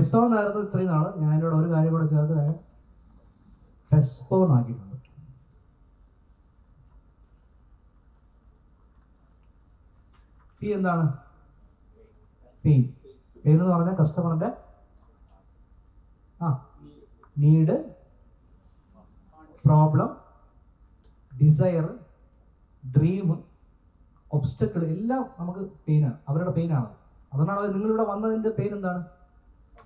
ടെസോ എന്നായിരുന്നു ഇത്രയും നാൾ. ഞാൻ ഇവിടെ ഒരു കാര്യം കൂടെ ചേർത്ത് ടെസ്പോ എന്നാക്കിയിട്ടുണ്ട് പി എന്താണ്? പി എന്ന് പറഞ്ഞാൽ കസ്റ്റമറിന്റെ ആ need problem desire dream obstacle എല്ലാം നമുക്ക് പെയിനാണ് അവരുടെ പെയിനാണ് അതുകൊണ്ടാണ് നിങ്ങളിവിടെ വന്നതിന്റെ പെയിൻ എന്താണ്?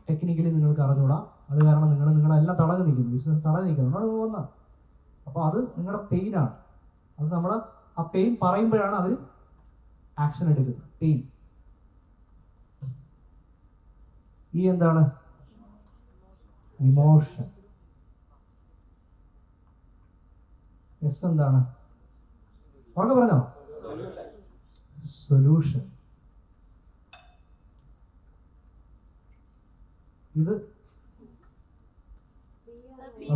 ടെക്നിക്കലി നിങ്ങൾക്ക് അറിഞ്ഞൂടാ. അത് കാരണം നിങ്ങൾ നിങ്ങളുടെ എല്ലാം തടഞ്ഞു നിൽക്കുന്നു. ബിസിനസ് തടഞ്ഞു നിൽക്കുന്നു. നിങ്ങൾ വന്നത്. അപ്പോൾ അത് നിങ്ങളുടെ പെയിനാണ് അത് നമ്മൾ ആ പെയിൻ പറയുമ്പോഴാണ് അവർ ആക്ഷൻ എടുക്കുന്നത്. പെയിൻ ഈ എന്താണ്? ഇമോഷൻ എസ് എന്താണ്? ഉറക്കെ പറഞ്ഞോ? സൊല്യൂഷൻ ഇത്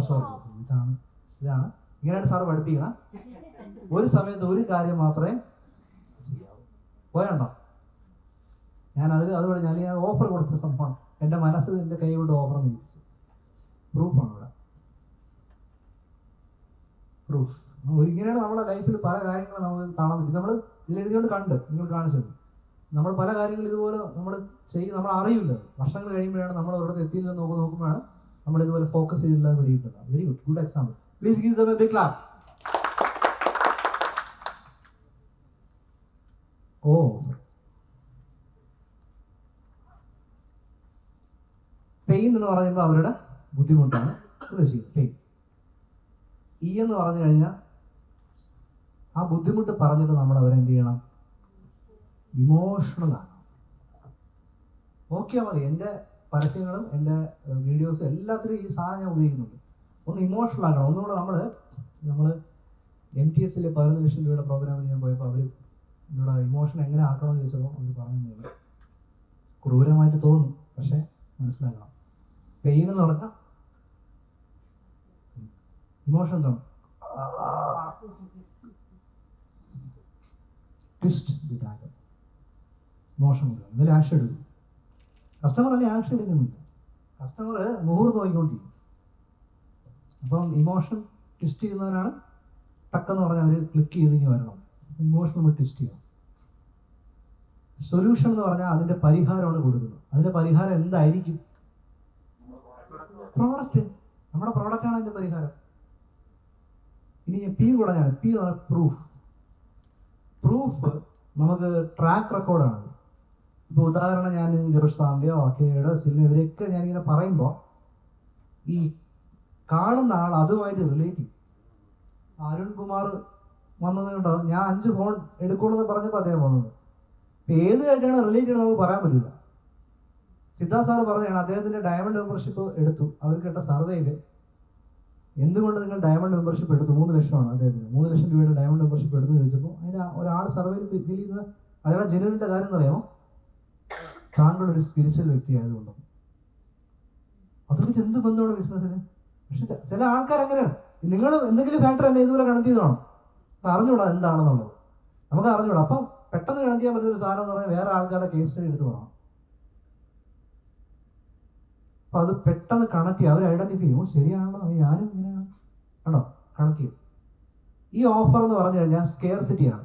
സോറി ഇതാണ്. ഇതാണ്. ഇങ്ങനെയാണ് സാർ പഠിപ്പിക്കണം. ഒരു സമയത്ത് ഒരു കാര്യം മാത്രമേ ചെയ്യാവൂ. പോയണ്ടോ? ഞാൻ അതിൽ അതുപോലെ ഞാൻ ഞാൻ ഓഫർ കൊടുത്ത സംഭവം. എന്റെ മനസ്സ് എന്റെ കൈ കൊണ്ട് ഓഫർ നിൽപ്പിച്ചു പ്രൂഫാണ് ഇവിടെ. പ്രൂഫ് ഇങ്ങനെയാണ് നമ്മുടെ ലൈഫിൽ പല കാര്യങ്ങളും നമ്മൾ കാണാൻ പറ്റും. നമ്മൾ ഇതിലെഴുതിയോണ്ട് കണ്ട് നിങ്ങൾ കാണിച്ചത്. നമ്മൾ പല കാര്യങ്ങളും ഇതുപോലെ നമ്മൾ ചെയ്യും നമ്മൾ അറിയില്ല വർഷങ്ങൾ കഴിയുമ്പോഴാണ് നമ്മൾ ഒരിടത്ത് എത്തിയില്ല നോക്കി നോക്കുമ്പോഴാണ് നമ്മൾ ഇതുപോലെ ഫോക്കസ് ചെയ്തില്ലാതെ പിടിയിട്ടുള്ളത് very good good example please give them big clap oh pain എന്ന് പറയുമ്പോൾ അവരുടെ ബുദ്ധിമുട്ടാണ്. ഉദ്ദേശിക്കുന്നത് പെയിൻ ഇ എന്ന് പറഞ്ഞു കഴിഞ്ഞാൽ ആ ബുദ്ധിമുട്ട് പറഞ്ഞിട്ട് നമ്മൾ അവരെന്ത് ചെയ്യണം? ഇമോഷണൽ ഓക്കെ മതി എന്റെ പരസ്യങ്ങളും എന്റെ വീഡിയോസും എല്ലാത്തിലും ഈ സാധനം ഞാൻ ഉപയോഗിക്കുന്നുണ്ട്. ഒന്ന് ഇമോഷണൽ ആക്കണം. ഒന്നുകൂടെ നമ്മൾ നമ്മൾ എം ടി എസിലെ പതിനൊന്ന് ലക്ഷം രൂപയുടെ പ്രോഗ്രാമിൽ ഞാൻ പോയപ്പോൾ അവർ എന്നോട് ഇമോഷൻ എങ്ങനെ ആക്കണമെന്ന് ചോദിച്ചപ്പോൾ അവർ പറഞ്ഞു ക്രൂരമായിട്ട് തോന്നും പക്ഷേ മനസ്സിലാക്കണം. പെയിൻ എന്ന് പറഞ്ഞാൽ ഇമോഷൻ തോന്നും. ട്വിസ്റ്റ് ദി കൊടുക്കണം എന്നാലും ആക്ഷൻ എടുക്കും. കസ്റ്റമർ അല്ലെങ്കിൽ ആക്ഷൻ എടുക്കുന്നില്ല കസ്റ്റമർ നൂറ് നോക്കിക്കൊണ്ടിരിക്കും. അപ്പം ഇമോഷൻ ട്വിസ്റ്റ് ചെയ്യുന്നവരാണ് ടക്കെന്ന് പറഞ്ഞാൽ അവർ ക്ലിക്ക് ചെയ്ത് ഇങ്ങനെ വരണം. ഇമോഷൻ നമ്മൾ ട്വിസ്റ്റ് ചെയ്യണം. സൊല്യൂഷൻ എന്ന് പറഞ്ഞാൽ അതിന്റെ പരിഹാരമാണ് കൊടുക്കുന്നത്. അതിന്റെ പരിഹാരം എന്തായിരിക്കും? പ്രോഡക്റ്റ് നമ്മുടെ പ്രോഡക്റ്റാണ് അതിന്റെ പരിഹാരം. ഇനി പി കൂടെ ഞാൻ പി എന്ന് പറഞ്ഞാൽ പ്രൂഫ് പ്രൂഫ് നമുക്ക് ട്രാക്ക് റെക്കോർഡാണ് ഇപ്പോൾ ഉദാഹരണം ഞാൻ ജെറുസ്ഥാന്റെയോ അക്കയുടെ സിലിനോ ഇവരെയൊക്കെ ഞാനിങ്ങനെ പറയുമ്പോൾ ഈ കാണുന്ന ആൾ അതുമായിട്ട് റിലേറ്റ് ചെയ്യും. അരുൺ കുമാർ വന്നത് കൊണ്ടോ? ഞാൻ അഞ്ച് ഫോൺ എടുക്കുള്ളൂ എന്ന് പറഞ്ഞപ്പോൾ അദ്ദേഹം വന്നത്. ഇപ്പം ഏതുമായിട്ടാണ് റിലേറ്റ് ചെയ്യണം നമുക്ക് പറയാൻ പറ്റില്ല സിദ്ധാർത്ഥ സാറ് പറഞ്ഞതാണ് അദ്ദേഹത്തിന്റെ ഡയമണ്ട് മെമ്പർഷിപ്പ് എടുത്തു. അവർക്ക് കിട്ട സർവേയിൽ എന്തുകൊണ്ട് നിങ്ങൾ ഡയമണ്ട് മെമ്പർഷിപ്പ് എടുത്തു? മൂന്ന് ലക്ഷമാണ് അദ്ദേഹത്തിന്. മൂന്ന് ലക്ഷം രൂപയുടെ ഡയമണ്ട് മെമ്പർഷിപ്പ് എടുത്തു ചോദിച്ചപ്പോൾ അതിന് ഒരാൾ സർവേയിൽ ഫീൽ ചെയ്യുന്ന അയാളെ ജനുവിന്റെ കാര്യം എന്നറിയാമോ താങ്കൾ ഒരു സ്പിരിച്വൽ വ്യക്തി ആയതുകൊണ്ട്? അതുകൊണ്ട് എന്ത് ബന്ധമാണ് ബിസിനസ്സിന്? പക്ഷെ ചില ആൾക്കാർ അങ്ങനെയാണ്. നിങ്ങൾ എന്തെങ്കിലും ഫാക്ടർ എന്നെ ഇതുപോലെ കണക്ട് ചെയ്തോണം അറിഞ്ഞൂടാ എന്താണെന്നുള്ളത്. നമുക്ക് അറിഞ്ഞൂടാ. അപ്പം പെട്ടെന്ന് കണക്ട് ചെയ്യാൻ പറ്റുന്ന ഒരു സാധനം എന്ന് പറഞ്ഞാൽ വേറെ ആൾക്കാരുടെ കേസ് സ്റ്റഡി എടുത്ത് പോകണം അപ്പൊ അത് പെട്ടെന്ന് കണക്ട് ചെയ്യും. അവർ ഐഡന്റിഫൈ ചെയ്യും. ശരിയാണോ ഞാനും ഇങ്ങനെയാണ്. കണ്ടോ? കണക്ട് ചെയ്യും. ഈ ഓഫർ എന്ന് പറഞ്ഞു കഴിഞ്ഞാൽ സ്കെയർ സിറ്റിയാണ്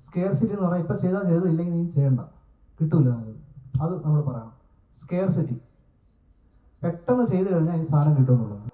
സ്കെയർ സിറ്റി എന്ന് പറഞ്ഞാൽ ഇപ്പം ചെയ്താൽ ചെയ്തു ഇല്ലെങ്കിൽ നീ ചെയ്യണ്ട. കിട്ടൂല നമുക്ക്. അത് നമ്മൾ പറയണം. സ്കെയർ സിറ്റി പെട്ടെന്ന് ചെയ്തു കഴിഞ്ഞാൽ ഈ സാധനം കിട്ടുമെന്നുള്ളത്